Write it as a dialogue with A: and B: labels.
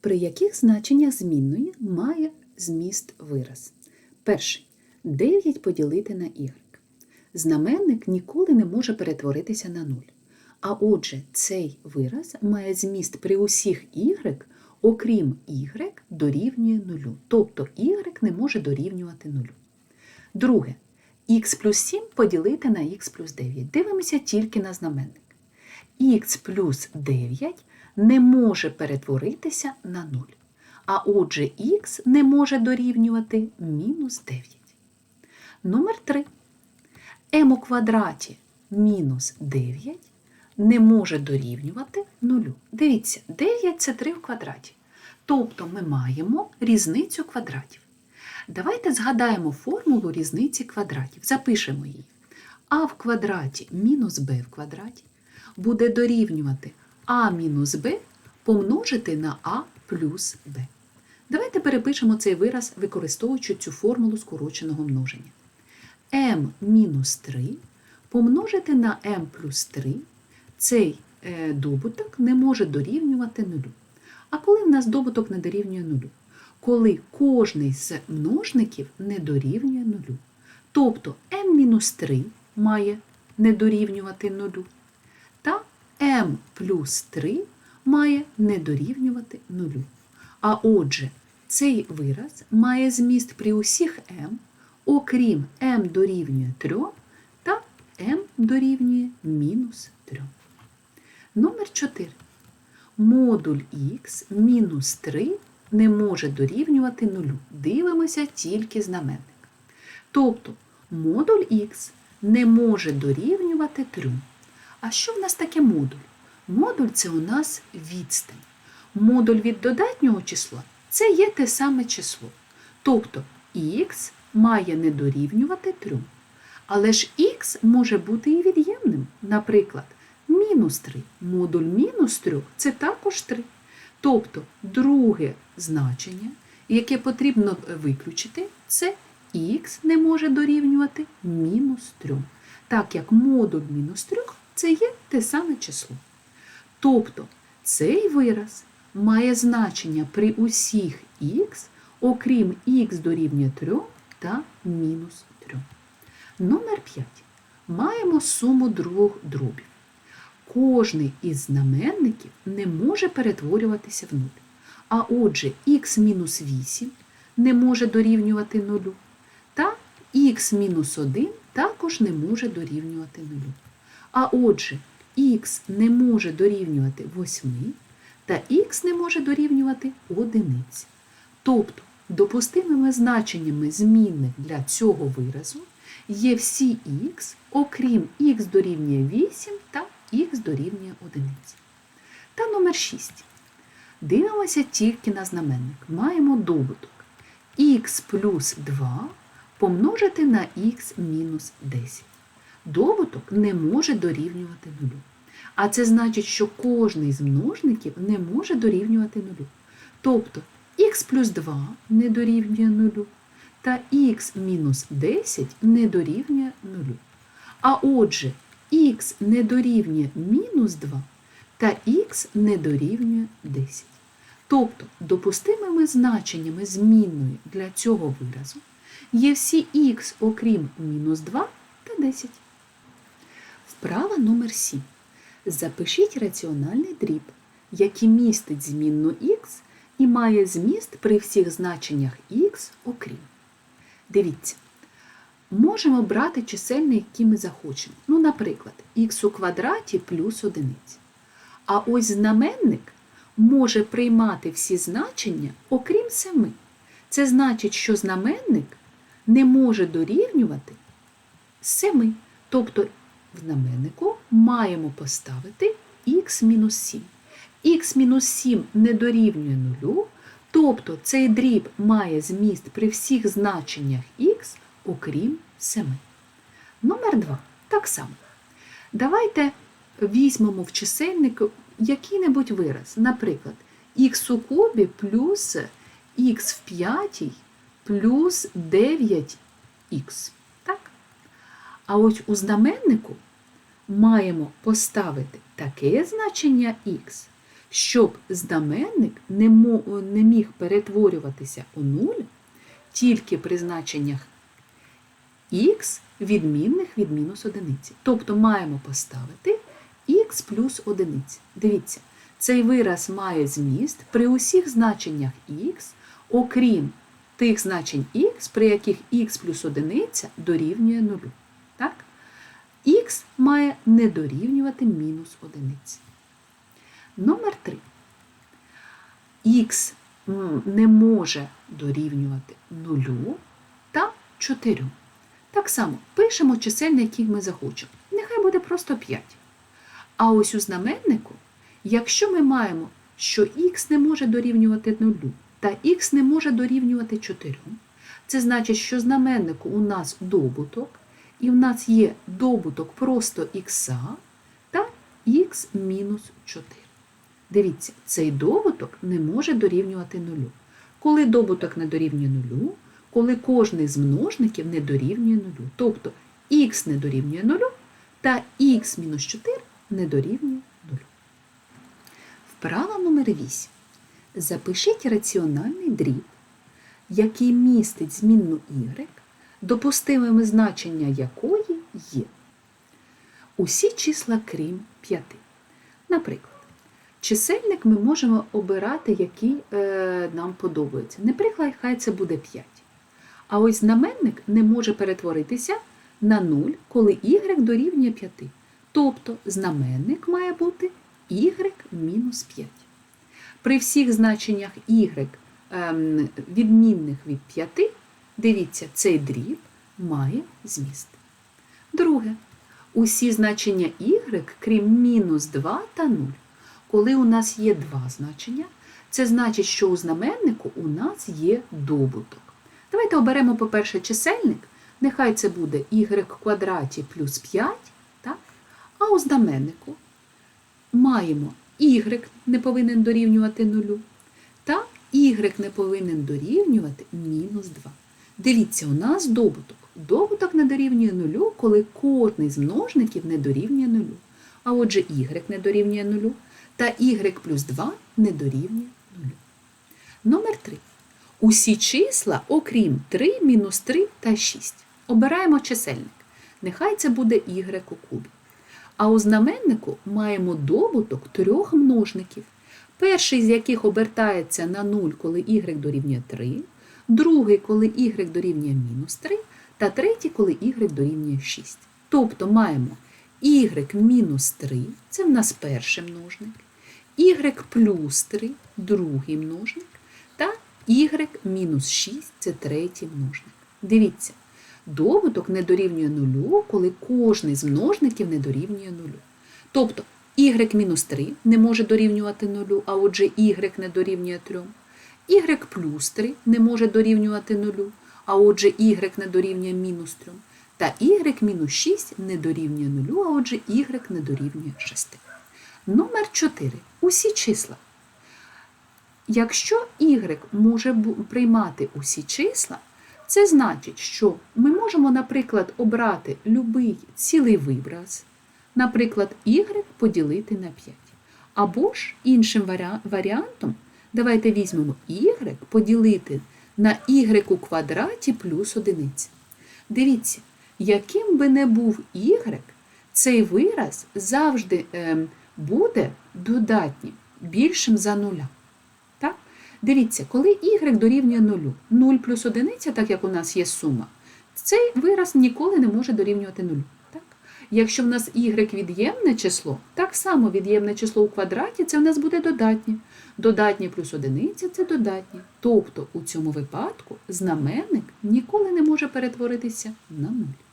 A: При яких значеннях змінної має зміст вираз? Перший 9 поділити на y. Знаменник ніколи не може перетворитися на 0. А отже, цей вираз має зміст при усіх y, окрім y дорівнює 0. Тобто y не може дорівнювати 0. Друге. х плюс 7 поділити на х плюс 9. Дивимося тільки на знаменник. х плюс 9 не може перетворитися на 0. А отже, х не може дорівнювати мінус 9. Номер 3. m у квадраті мінус 9 не може дорівнювати 0. Дивіться, 9 це 3 в квадраті. Тобто ми маємо різницю квадратів. Давайте згадаємо формулу різниці квадратів. Запишемо її. а в квадраті мінус b в квадраті буде дорівнювати а мінус b помножити на а плюс b. Давайте перепишемо цей вираз, використовуючи цю формулу скороченого множення. m мінус 3 помножити на m плюс 3 цей е, добуток не може дорівнювати нулю. А коли в нас добуток не дорівнює нулю? Коли кожний з множників не дорівнює нулю. Тобто m-3 має не дорівнювати нулю, m плюс 3 має не дорівнювати нулю. А отже, цей вираз має зміст при усіх m, окрім m дорівнює 3 та m дорівнює мінус 3. Номер 4. Модуль х мінус 3 не може дорівнювати нулю. Дивимося тільки знаменник. Тобто модуль х не може дорівнювати 3. А що в нас таке модуль? Модуль це у нас відстань. Модуль від додатнього числа це є те саме число. Тобто х має не дорівнювати 3. Але ж х може бути і від'ємним. Наприклад, мінус 3. Модуль мінус 3 це також 3. Тобто друге значення, яке потрібно виключити, це х не може дорівнювати мінус 3. Так як модуль мінус 3 це є те саме число. Тобто цей вираз має значення при усіх х, окрім х дорівнює 3 та мінус 3. Номер 5. Маємо суму двох дробів. Кожний із знаменників не може перетворюватися в нуль. А отже, х-8 не може дорівнювати нулю, та х-1 також не може дорівнювати нулю. А отже, х не може дорівнювати 8, та х не може дорівнювати 1. Тобто, допустимими значеннями змінних для цього виразу є всі х, окрім х дорівнює 8 та х дорівнює 1. Та номер 6. Дивимося тільки на знаменник. Маємо добуток х плюс 2 помножити на х мінус 10. Добуток не може дорівнювати нулю. А це значить, що кожний з множників не може дорівнювати нулю. Тобто х плюс 2 не дорівнює нулю, та х мінус 10 не дорівнює нулю. А отже, х не дорівнює мінус 2 та х не дорівнює 10. Тобто допустимими значеннями змінної для цього виразу є всі х, окрім мінус 2 та 10. Вправа номер 7. Запишіть раціональний дріб, який містить змінну х і має зміст при всіх значеннях х окрім. Дивіться, можемо брати чисельник, які ми захочемо. Ну, наприклад, х у квадраті плюс одиниць. А ось знаменник може приймати всі значення, окрім 7. Це значить, що знаменник не може дорівнювати 7. Тобто в знаменнику маємо поставити х-7. х-7 не дорівнює нулю, тобто цей дріб має зміст при всіх значеннях х, окрім 7. Номер 2. Так само. Давайте візьмемо в чисельник який-небудь вираз. Наприклад, х у кубі плюс х в п'ятій плюс 9х. А ось у знаменнику маємо поставити таке значення х, щоб знаменник не, міг перетворюватися у нуль тільки при значеннях х відмінних від мінус одиниці. Тобто маємо поставити х плюс одиниці. Дивіться, цей вираз має зміст при усіх значеннях х, окрім тих значень х, при яких х плюс одиниця дорівнює нулю. Х має не дорівнювати мінус одиниці. Номер 3. х не може дорівнювати нулю та 4. Так само пишемо чисельник, який ми захочемо. Нехай буде просто 5. А ось у знаменнику, якщо ми маємо, що х не може дорівнювати нулю та х не може дорівнювати 4, це значить, що знаменнику у нас добуток, і в нас є добуток просто х та х мінус 4. Дивіться, цей добуток не може дорівнювати нулю. Коли добуток не дорівнює нулю, коли кожний з множників не дорівнює нулю. Тобто х не дорівнює нулю та х мінус 4 не дорівнює нулю. Вправа номер 8. Запишіть раціональний дріб, який містить змінну y, допустимими значення якої є. Усі числа крім 5. Наприклад, чисельник ми можемо обирати, який е, нам подобається. Наприклад, хай це буде 5. А ось знаменник не може перетворитися на 0, коли y дорівнює 5. Тобто знаменник має бути y мінус 5. При всіх значеннях y ем, відмінних від 5, дивіться, цей дріб має зміст. Друге. Усі значення y, крім мінус 2 та 0. Коли у нас є два значення, це значить, що у знаменнику у нас є добуток. Давайте оберемо, по-перше, чисельник. Нехай це буде y квадраті плюс 5. Так? А у знаменнику маємо y не повинен дорівнювати 0, та y не повинен дорівнювати мінус 2. Дивіться, у нас добуток. Добуток не дорівнює 0, коли кожний з множників не дорівнює 0. А отже, y не дорівнює 0, та y плюс 2 не дорівнює 0. Номер 3. Усі числа, окрім 3, мінус 3 та 6. Обираємо чисельник. Нехай це буде y у кубі. А у знаменнику маємо добуток трьох множників. Перший з яких обертається на 0, коли y дорівнює 3, другий, коли y дорівнює мінус 3, та третій, коли y дорівнює 6. Тобто маємо y мінус 3, це в нас перший множник, y плюс 3, другий множник, та y мінус 6 це третій множник. Дивіться, добуток не дорівнює нулю, коли кожний з множників не дорівнює нулю. Тобто y мінус 3 не може дорівнювати нулю, а отже y не дорівнює 3. Y плюс 3 не може дорівнювати нулю, а отже y не дорівнює мінус 3. Та y мінус 6 не дорівнює нулю, а отже y не дорівнює 6. Номер 4. Усі числа. Якщо y може приймати усі числа, це значить, що ми можемо, наприклад, обрати любий цілий вибраз, наприклад, y поділити на 5. Або ж іншим варіантом, давайте візьмемо y поділити на y у квадраті плюс одиниця. Дивіться, яким би не був y, цей вираз завжди ем, буде додатнім, більшим за нуля. Так? Дивіться, коли y дорівнює нулю, 0 плюс одиниця, так як у нас є сума, цей вираз ніколи не може дорівнювати нулю. Якщо в нас y від'ємне число, так само від'ємне число у квадраті це в нас буде додатнє. Додатнє плюс одиниця це додатні. Тобто у цьому випадку знаменник ніколи не може перетворитися на нуль.